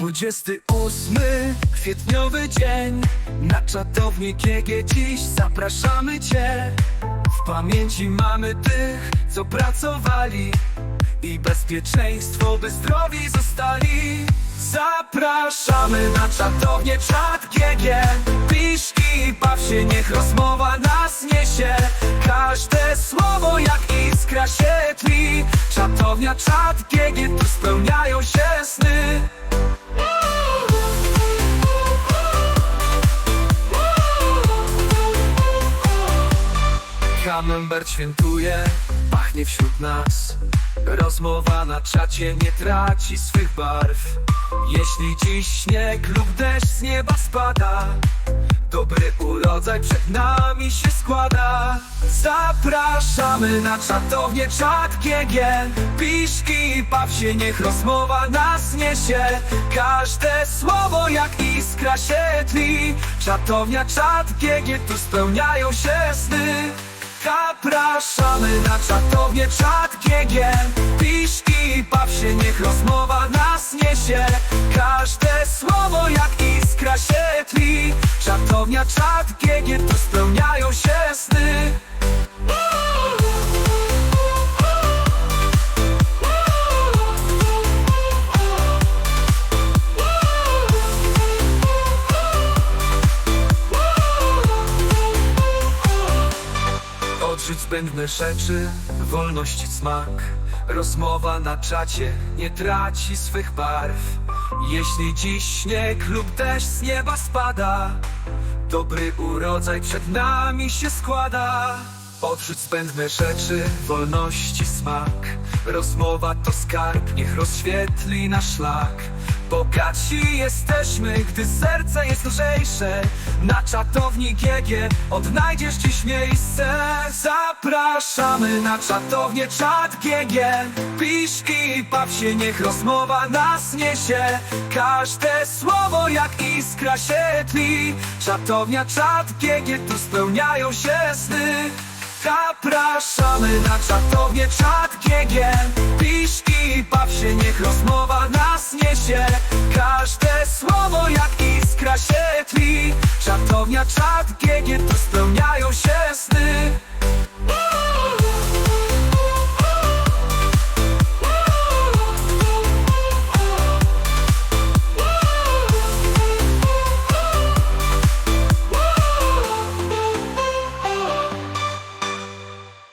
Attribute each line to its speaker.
Speaker 1: 28 kwietniowy dzień. Na czatownię GG dziś zapraszamy Cię. W pamięci mamy tych, co pracowali I bezpieczeństwo, by zdrowi zostali. Zapraszamy na czatownię czat GG Pisz i baw się, niech rozmowa nas niesie. Każde słowo jak iskra się tli. Czatownia czat GG, tu spełniają się sny Camembert świętuje, pachnie wśród nas. Rozmowa na czacie nie traci swych barw. Jeśli dziś śnieg lub deszcz z nieba spada Dobry urodzaj przed nami się składa. Zapraszamy na czatownię czat GG Pisz i baw się, niech rozmowa nas niesie. Każde słowo jak iskra się tli Czatownia czat GG, tu spełniają się sny Zapraszamy na czatownię czat GG Pisz i baw się, niech rozmowa nas niesie. Każde słowo jak iskra się tli. Czatownia czat GG, tu spełniają Odrzuć zbędne rzeczy, wolność smak. Rozmowa na czacie nie traci swych barw. Jeśli dziś śnieg lub deszcz z nieba spada Dobry urodzaj przed nami się składa Odrzuć zbędne rzeczy, wolności smak. Rozmowa to skarb, niech rozświetli nasz szlak. Bogaci jesteśmy, gdy serce jest lżejsze. Na czatowni GG odnajdziesz dziś miejsce. Zapraszamy na czatownię czat GG Pisz i baw się, niech rozmowa nas niesie. Każde słowo jak iskra się tli Czatownia czat GG, tu spełniają się sny Zapraszamy na czatownię czat GG Pisz i baw się, niech rozmowa nas niesie. Każde słowo jak iskra się tli Czatownia czat GG, spełniają się sny